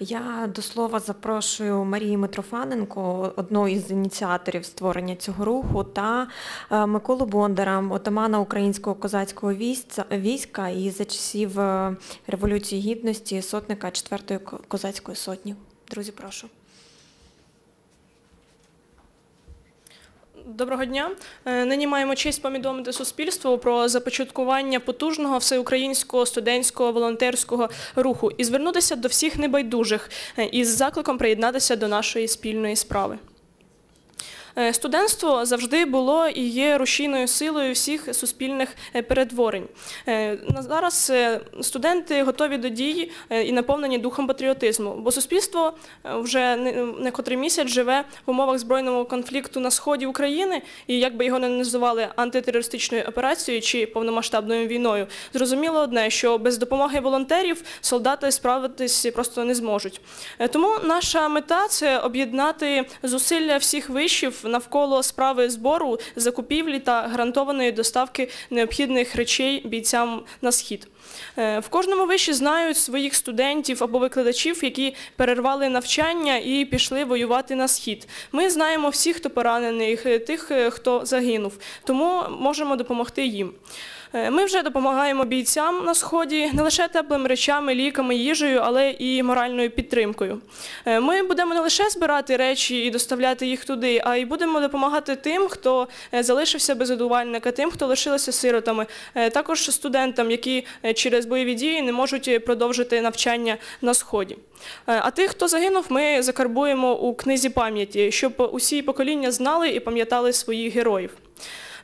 Я до слова запрошую Марію Митрофаненко, одну із ініціаторів створення цього руху, та е, Миколу Бондара, отамана українського козацького війська, і за часів е, Революції Гідності сотника 4-ї ко- козацької сотні. Друзі, прошу. Доброго дня. Е, Нині маємо честь повідомити суспільству про започаткування потужного всеукраїнського студентського волонтерського руху і звернутися до всіх небайдужих е, із закликом приєднатися до нашої спільної справи. Е, Студентство завжди було і є рушійною силою всіх суспільних е, перетворень. Е, Зараз студенти готові до дії е, і наповнені духом патріотизму, бо суспільство вже не- котрий місяць живе в умовах збройного конфлікту на сході України, і як би його не називали антитерористичною операцією чи повномасштабною війною, зрозуміло одне, що без допомоги волонтерів солдати справитись просто не зможуть. Тому наша мета це об'єднати зусилля всіх вишів навколо справи збору, закупівлі та гарантованої доставки необхідних речей бійцям на схід. Е, В кожному виші знають своїх студентів або викладачів, які перервали навчання і пішли воювати на схід. Ми знаємо всіх, хто поранений, е, тих, е, хто загинув, тому можемо допомогти їм. Е, Ми вже допомагаємо бійцям на сході не лише теплими речами, ліками, їжею, але і моральною підтримкою. Е, Ми будемо не лише збирати речі і доставляти їх туди, а й будемо допомагати тим, хто е, залишився без годувальника, тим, хто лишилися сиротами, також студентам, які через бойові дії не можуть продовжити навчання на сході. А тих, хто загинув, ми закарбуємо у книзі пам'яті, щоб усі покоління знали і пам'ятали своїх героїв.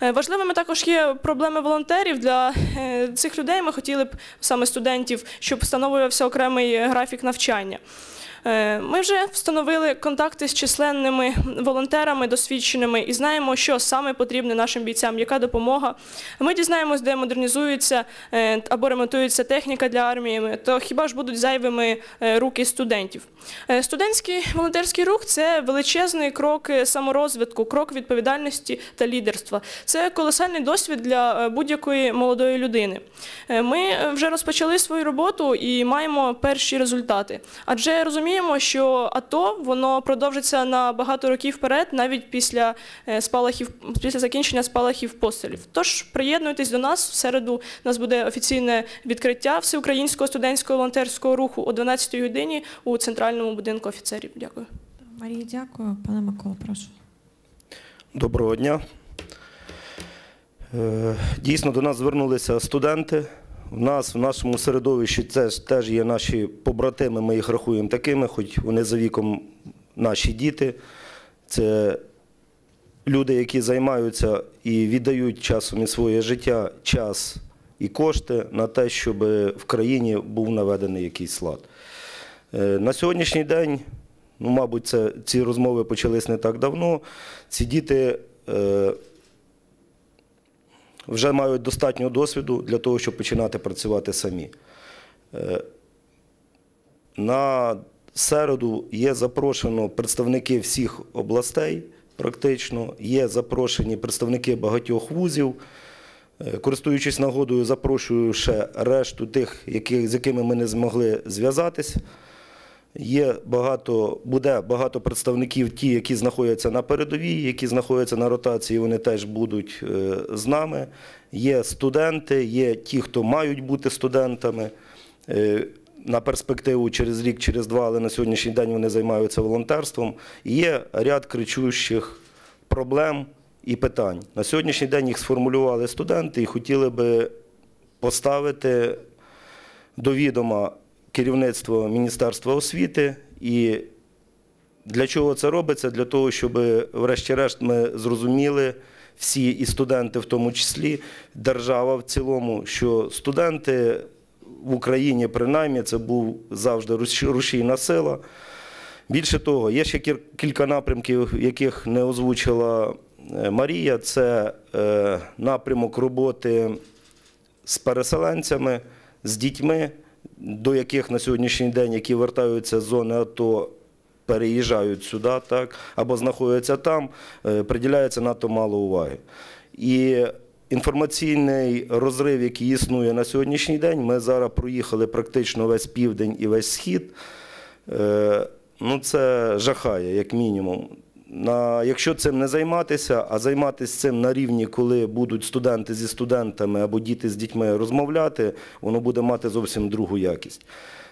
Е, Важливими також є проблеми волонтерів. Для е, цих людей ми хотіли б саме студентів, щоб встановлювався окремий графік навчання. Е, Ми вже встановили контакти з численними волонтерами досвідченими і знаємо, що саме потрібно нашим бійцям, яка допомога. Ми дізнаємось, де модернізується е, або ремонтується техніка для армії, то хіба ж будуть зайвими е, руки студентів? Студентський волонтерський рух це величезний крок саморозвитку, крок відповідальності та лідерства. Це колосальний досвід для будь-якої молодої людини. Ми вже розпочали свою роботу і маємо перші результати. Адже розуміємо, що АТО воно продовжиться на багато років вперед, навіть після е, спалахів, після закінчення спалахів пострілів. Тож приєднуйтесь до нас в середу. У нас буде офіційне відкриття всеукраїнського студентського волонтерського руху о 12 годині у центральному будинку офіцерів. Дякую. Марія, дякую. Пане Микола, прошу. Доброго дня. Е, Дійсно, до нас звернулися студенти. В нас в нашому середовищі це теж є наші побратими, ми їх рахуємо такими, хоч вони за віком наші діти. Це люди, які займаються і віддають часом і своє життя, час і кошти на те, щоб в країні був наведений якийсь лад. Е, На сьогоднішній день, ну, мабуть, це, ці розмови почались не так давно. Ці діти е, вже мають достатньо досвіду для того, щоб починати працювати самі. Е, на середу є запрошено представники всіх областей, практично, є запрошені представники багатьох вузів. Е, Користуючись нагодою, запрошую ще решту тих, з якими ми не змогли зв'язатись. Є багато, буде багато представників, ті, які знаходяться на передовій, які знаходяться на ротації, вони теж будуть е, з нами. Є студенти, є ті, хто мають бути студентами. Е, На перспективу через рік, через два, але на сьогоднішній день вони займаються волонтерством. Є ряд кричущих проблем і питань. На сьогоднішній день їх сформулювали студенти і хотіли би поставити до відома керівництво Міністерства освіти. І для чого це робиться? Для того, щоб, врешті-решт, ми зрозуміли всі, і студенти в тому числі, держава в цілому, що студенти в Україні, принаймні, це був завжди рушійна сила. Більше того, є ще кілька напрямків, яких не озвучила е, Марія. Це е, напрямок роботи з переселенцями, з дітьми, до яких на сьогоднішній день, які вертаються з зони АТО, переїжджають сюди, так, або знаходяться там, е, приділяється надто мало уваги. І інформаційний розрив, який існує на сьогоднішній день, ми зараз проїхали практично весь південь і весь схід. Е, Ну, це жахає, як мінімум. Якщо цим не займатися, а займатися цим на рівні, коли будуть студенти зі студентами або діти з дітьми розмовляти, воно буде мати зовсім другу якість.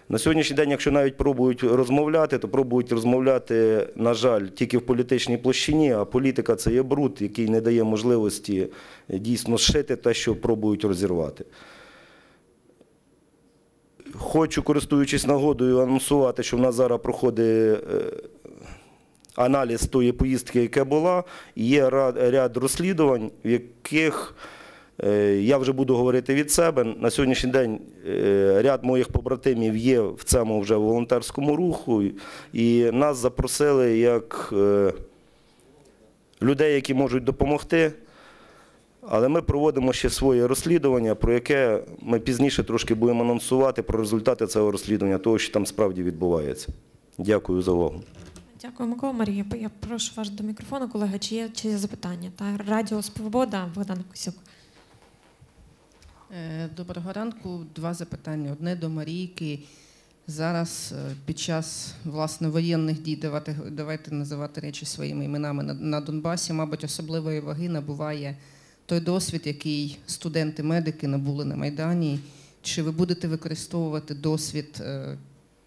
На сьогоднішній день, якщо навіть пробують розмовляти, то пробують розмовляти, на жаль, тільки в політичній площині, а політика це є бруд, який не дає можливості е, дійсно зшити те, що пробують розірвати. Хочу, користуючись нагодою, анонсувати, що в нас зараз проходить е, аналіз тої поїздки, яка була, є ряд розслідувань, в яких е, я вже буду говорити від себе. На сьогоднішній день е, ряд моїх побратимів є в цьому вже волонтерському руху, і нас запросили як е, людей, які можуть допомогти. Але ми проводимо ще своє розслідування, про яке ми пізніше трошки будемо анонсувати про результати цього розслідування, того, що там справді відбувається. Дякую за увагу. Дякую, Микола Марія. Я прошу вас до мікрофону, колега. Чи є, чи є запитання? Та Радіо Свобода, Богдан Косюк. Е, Доброго ранку. Два запитання. Одне до Марійки. Зараз е, під час власне воєнних дій давайте, давайте називати речі своїми іменами на, на Донбасі, мабуть, особливої ваги набуває той досвід, який студенти-медики набули на Майдані. Чи ви будете використовувати досвід е,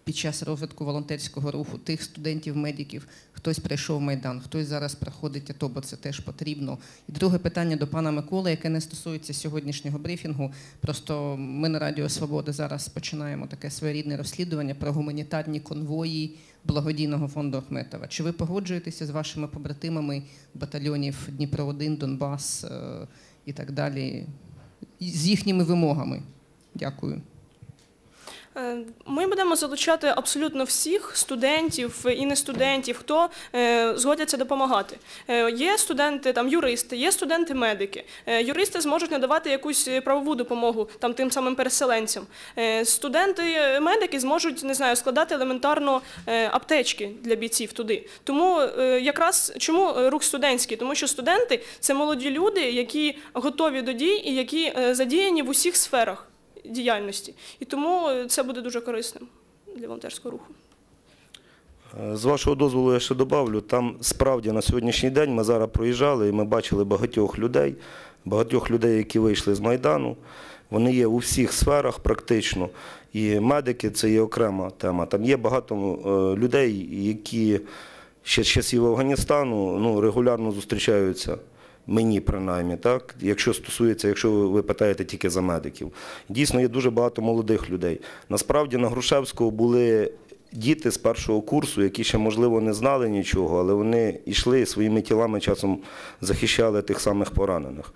під час розвитку волонтерського руху тих студентів-медиків? Хтось прийшов в Майдан, хтось зараз проходить АТО, бо це теж потрібно. І друге питання до пана Миколи, яке не стосується сьогоднішнього брифінгу. Просто ми на Радіо Свобода зараз починаємо таке своєрідне розслідування про гуманітарні конвої благодійного фонду Ахметова. Чи ви погоджуєтеся з вашими побратимами батальйонів Дніпро 1 Донбас е, і так далі, з їхніми вимогами? Дякую. Е, Ми будемо залучати абсолютно всіх студентів і не студентів, хто е, згодяться допомагати. Е, Є студенти, там юристи, є студенти-медики. Юристи зможуть надавати якусь правову допомогу там тим самим переселенцям. Студенти-медики зможуть не знаю, складати елементарно аптечки для бійців туди. Тому якраз чому рух студентський? Тому що студенти це молоді люди, які готові до дій і які задіяні в усіх сферах діяльності. І тому це буде дуже корисним для волонтерського руху. З вашого дозволу я ще добавлю, там справді на сьогоднішній день ми зараз проїжджали і ми бачили багатьох людей, багатьох людей, які вийшли з Майдану. Вони є у всіх сферах практично. І медики це є окрема тема. Там є багато е, людей, які ще з часів Афганістану ну, регулярно зустрічаються. Мені принаймні, так, якщо стосується, якщо ви- питаєте тільки за медиків. Дійсно, є дуже багато молодих людей. Насправді на Грушевського були діти з першого курсу, які ще, можливо, не знали нічого, але вони йшли і своїми тілами часом захищали тих самих поранених.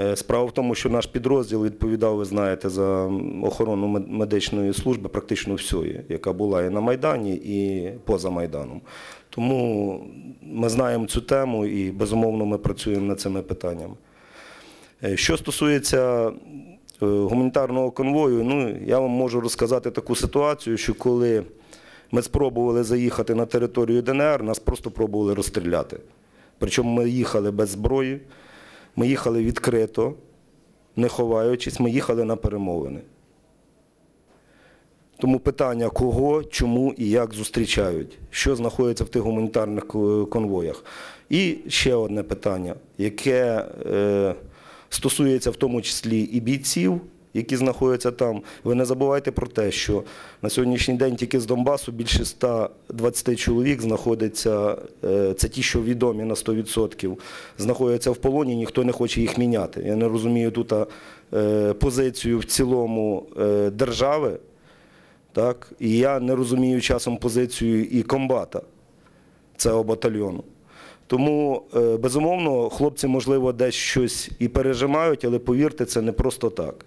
Е, Справа в тому, що наш підрозділ відповідав, ви знаєте, за охорону медичної служби практично всієї, яка була і на Майдані, і поза Майданом. Тому ми знаємо цю тему і, безумовно, ми працюємо над цими питаннями. Е, Що стосується е, гуманітарного конвою, ну, я вам можу розказати таку ситуацію, що коли ми спробували заїхати на територію ДНР, нас просто пробували розстріляти. Причому ми їхали без зброї, ми їхали відкрито, не ховаючись, ми їхали на перемовини. Тому питання, кого, чому і як зустрічають, що знаходиться в тих гуманітарних е, конвоях. І ще одне питання, яке е, стосується в тому числі і бійців, які знаходяться там. Ви не забувайте про те, що на сьогоднішній день тільки з Донбасу більше 120 чоловік знаходиться, е, це ті, що відомі на 100%, знаходяться в полоні, ніхто не хоче їх міняти. Я не розумію тут е, позицію в цілому е, держави. Так? І я не розумію часом позицію і комбата цього батальйону. Тому, безумовно, хлопці, можливо, десь щось і пережимають, але повірте, це не просто так.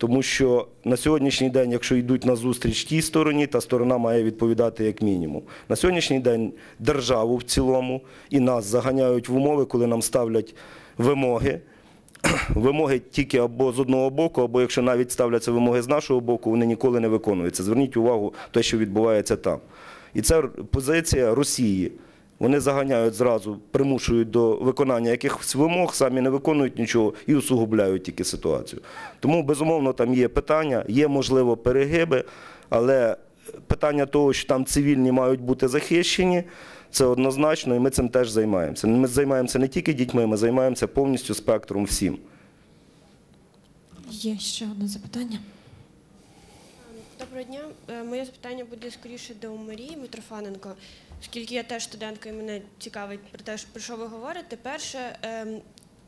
Тому що на сьогоднішній день, якщо йдуть на зустріч тій стороні, та сторона має відповідати як мінімум. На сьогоднішній день державу в цілому і нас заганяють в умови, коли нам ставлять вимоги, вимоги тільки або з одного боку, або якщо навіть ставляться вимоги з нашого боку, вони ніколи не виконуються. Зверніть увагу те, що відбувається там. І це позиція Росії. Вони заганяють зразу, примушують до виконання якихось вимог, самі не виконують нічого і усугубляють тільки ситуацію. Тому, безумовно, там є питання, є, можливо, перегиби, але питання того, що там цивільні мають бути захищені, це однозначно, і ми цим теж займаємося. Ми займаємося не тільки дітьми, ми займаємося повністю спектром всім. Є ще одне запитання. Доброго дня. Е, Моє запитання буде скоріше до Марії Митрофаненко, оскільки я теж студентка і мене цікавить про те, про що ви говорите. Перше, ем,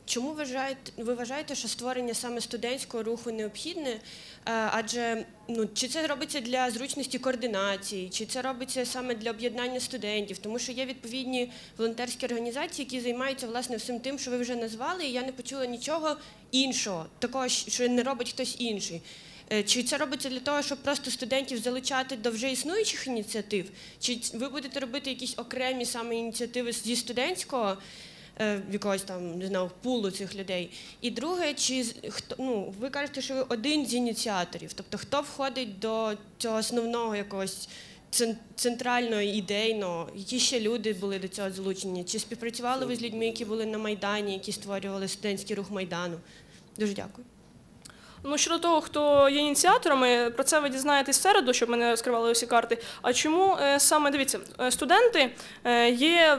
чому вважаєте, ви вважаєте, що створення саме студентського руху необхідне? Е, Адже ну, чи це робиться для зручності координації, чи це робиться саме для об'єднання студентів? Тому що є відповідні волонтерські організації, які займаються власне всім тим, що ви вже назвали, і я не почула нічого іншого, такого, що не робить хтось інший. Е, Чи це робиться для того, щоб просто студентів залучати до вже існуючих ініціатив? Чи ви будете робити якісь окремі саме ініціативи зі студентського е, якогось там не знаю пулу цих людей? І друге, чи хто ну ви кажете, що ви один з ініціаторів? Тобто хто входить до цього основного якогось центрального ідейного? Які ще люди були до цього залучені? Чи співпрацювали ви з людьми, які були на майдані, які створювали студентський рух майдану? Дуже дякую. Ну, щодо того, хто є ініціаторами, про це ви дізнаєтесь в середу, щоб ми не розкривали усі карти. А чому е, саме дивіться, е, студенти е, є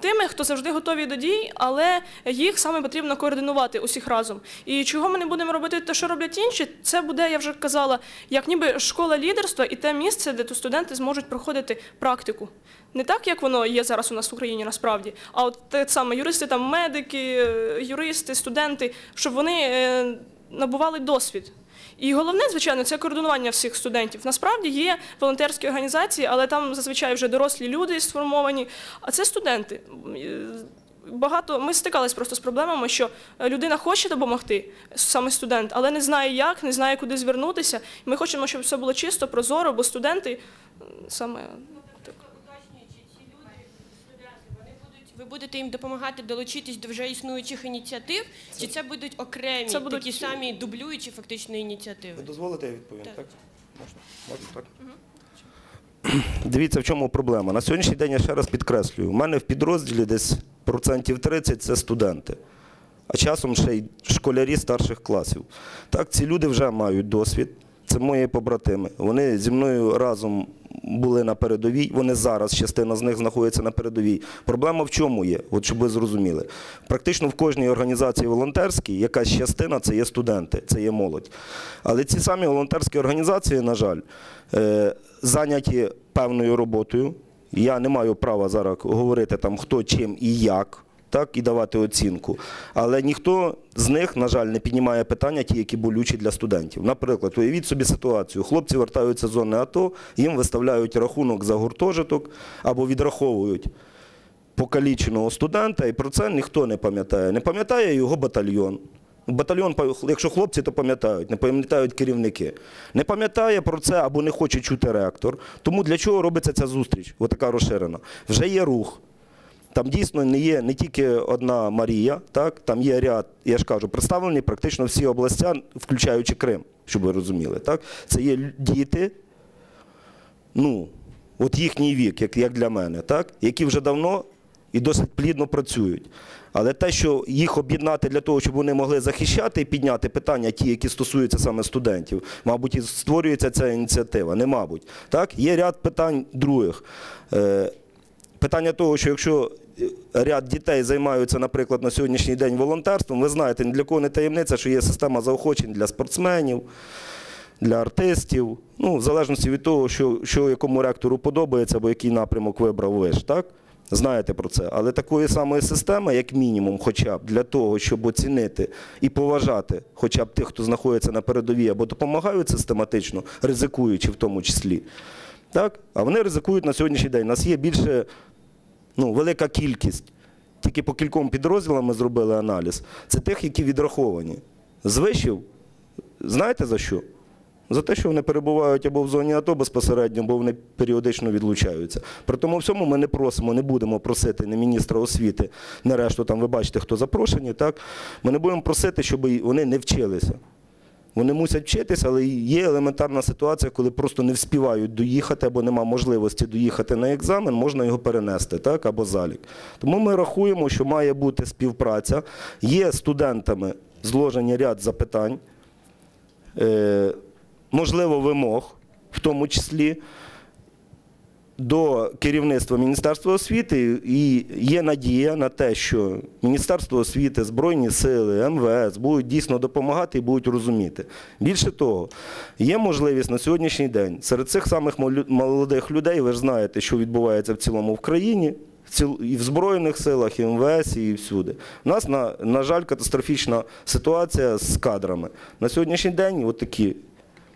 тими, хто завжди готові до дій, але їх саме потрібно координувати усіх разом. І чого ми не будемо робити те, що роблять інші, це буде, я вже казала, як ніби школа лідерства і те місце, де студенти зможуть проходити практику. Не так, як воно є зараз у нас в Україні насправді, а от те саме юристи, там медики, юристи, студенти, щоб вони. Набували досвід. І головне, звичайно, це координування всіх студентів. Насправді є волонтерські організації, але там зазвичай вже дорослі люди сформовані. А це студенти. Багато ми стикались просто з проблемами, що людина хоче допомогти, саме студент, але не знає як, не знає, куди звернутися. Ми хочемо, щоб все було чисто, прозоро, бо студенти саме Уточнюючи, ці люди, студенти, вони будуть, ви будете їм допомагати долучитись до вже існуючих ініціатив, чи це будуть окремі Це будуть- такі самі дублюючі фактично ініціативи? Ви дозволите я відповім? Так. Так? Можна? Можна так? Дивіться, в чому проблема. На сьогоднішній день я ще раз підкреслюю, у мене в підрозділі десь процентів 30 це студенти, а часом ще й школярі старших класів. Так, ці люди вже мають досвід, це мої побратими. Вони зі мною разом були на передовій, вони зараз, частина з них знаходиться на передовій. Проблема в чому є, от щоб ви зрозуміли. Практично в кожній організації волонтерській якась частина це є студенти, це є молодь. Але ці самі волонтерські організації, на жаль, е, зайняті певною роботою. Я не маю права зараз говорити там хто чим і як. Так, і давати оцінку. Але ніхто з них, на жаль, не піднімає питання, ті, які болючі для студентів. Наприклад, уявіть собі ситуацію: хлопці вертаються з зони АТО, їм виставляють рахунок за гуртожиток або відраховують покаліченого студента, і про це ніхто не пам'ятає. Не пам'ятає його батальйон. Батальйон, якщо хлопці, то пам'ятають, не пам'ятають керівники. Не пам'ятає про це або не хоче чути ректор. Тому для чого робиться ця зустріч? Отака розширена. Вже є рух. Там дійсно не є не тільки одна Марія, так? там є ряд, я ж кажу, представлені практично всі областя, включаючи Крим, щоб ви розуміли. Так? Це є діти, ну, от їхній вік, як, як для мене, так? які вже давно і досить плідно працюють. Але те, що їх об'єднати для того, щоб вони могли захищати і підняти питання, ті, які стосуються саме студентів, мабуть, і створюється ця ініціатива. Не мабуть. Так? Є ряд питань других. Е, питання того, що якщо ряд дітей займаються, наприклад, на сьогоднішній день волонтерством, ви знаєте, для кого не таємниця, що є система заохочень для спортсменів, для артистів, ну, в залежності від того, що, що якому ректору подобається, або який напрямок вибрав виш, так? Знаєте про це. Але такої самої системи, як мінімум, хоча б для того, щоб оцінити і поважати хоча б тих, хто знаходиться на передовій або допомагають систематично, ризикуючи в тому числі. Так? А вони ризикують на сьогоднішній день. У нас є більше ну, велика кількість. Тільки по кільком підрозділам ми зробили аналіз. Це тих, які відраховані. З вишів, знаєте за що? За те, що вони перебувають або в зоні АТО безпосередньо, бо вони періодично відлучаються. При тому всьому ми не просимо, не будемо просити не міністра освіти, не решту там ви бачите, хто запрошені. Так? Ми не будемо просити, щоб вони не вчилися. Вони мусять вчитися, але є елементарна ситуація, коли просто не вспівають доїхати або нема можливості доїхати на екзамен, можна його перенести, так, або залік. Тому ми рахуємо, що має бути співпраця. Є студентами зложені ряд запитань, е, можливо, вимог, в тому числі. До керівництва Міністерства освіти і є надія на те, що Міністерство освіти, Збройні сили, МВС будуть дійсно допомагати і будуть розуміти. Більше того, є можливість на сьогоднішній день серед цих самих молодих людей, ви ж знаєте, що відбувається в цілому в країні. І в Збройних силах, і в МВС, і всюди. У нас, на, на жаль, катастрофічна ситуація з кадрами. На сьогоднішній день от такі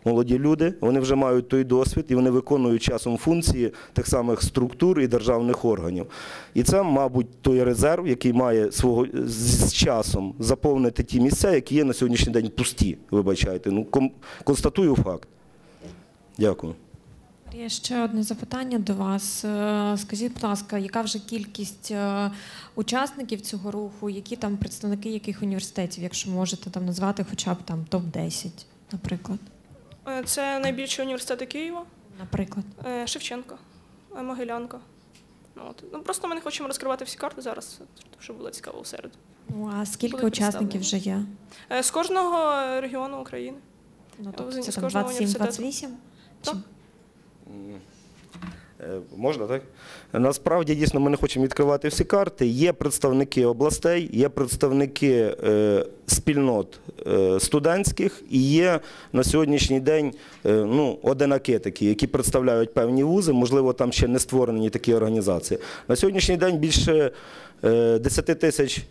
молоді люди, вони вже мають той досвід і вони виконують часом функції тих самих структур і державних органів. І це, мабуть, той резерв, який має свого з часом заповнити ті місця, які є на сьогоднішній день пусті. Вибачайте. Ну, констатую факт. Дякую. Є ще одне запитання до вас. Е, Скажіть, будь ласка, яка вже кількість е, учасників цього руху, які там представники яких університетів, якщо можете там назвати хоча б там топ-10, наприклад? Е, Це найбільші університети Києва, Наприклад. Шевченка, Шевченко, е, Могилянка. Ну, от. ну, просто ми не хочемо розкривати всі карти зараз, щоб було цікаво у середу. Ну а скільки Були учасників вже є? Е, З кожного е, регіону України. Ну, З тобто це там 27-28? Так. Е, Можна, так? Насправді, дійсно, ми не хочемо відкривати всі карти. Є представники областей, є представники е, спільнот е, студентських і є на сьогоднішній день ну, одинаки такі, які представляють певні вузи. Можливо, там ще не створені такі організації. На сьогоднішній день більше е, 10 тисяч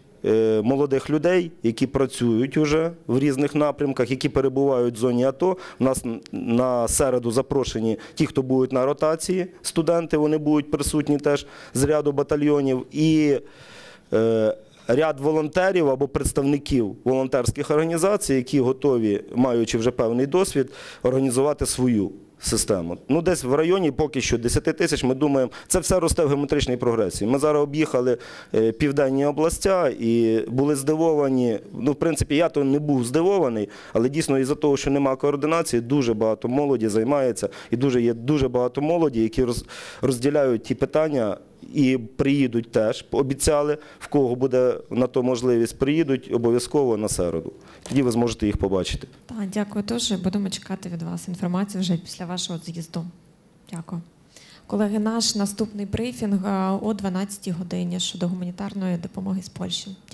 молодих людей, які працюють уже в різних напрямках, які перебувають в зоні АТО. У нас на середу запрошені ті, хто будуть на ротації, студенти, вони будуть присутні теж з ряду батальйонів. І е, ряд волонтерів або представників волонтерських організацій, які готові, маючи вже певний досвід, організувати свою систему. Ну, десь в районі поки що 10 тисяч, ми думаємо, це все росте в геометричній прогресії. Ми зараз об'їхали е, південні областя і були здивовані. Ну, в принципі, я то не був здивований, але дійсно із-за того, що немає координації, дуже багато молоді займається, і дуже є дуже багато молоді, які роз, розділяють ті питання. І приїдуть теж, обіцяли, в кого буде на то можливість, приїдуть обов'язково на середу. Тоді ви зможете їх побачити. Так, дякую дуже. Будемо чекати від вас інформацію вже після вашого з'їзду. Дякую. Колеги, наш наступний брифінг е, о 12 годині щодо гуманітарної допомоги з Польщі.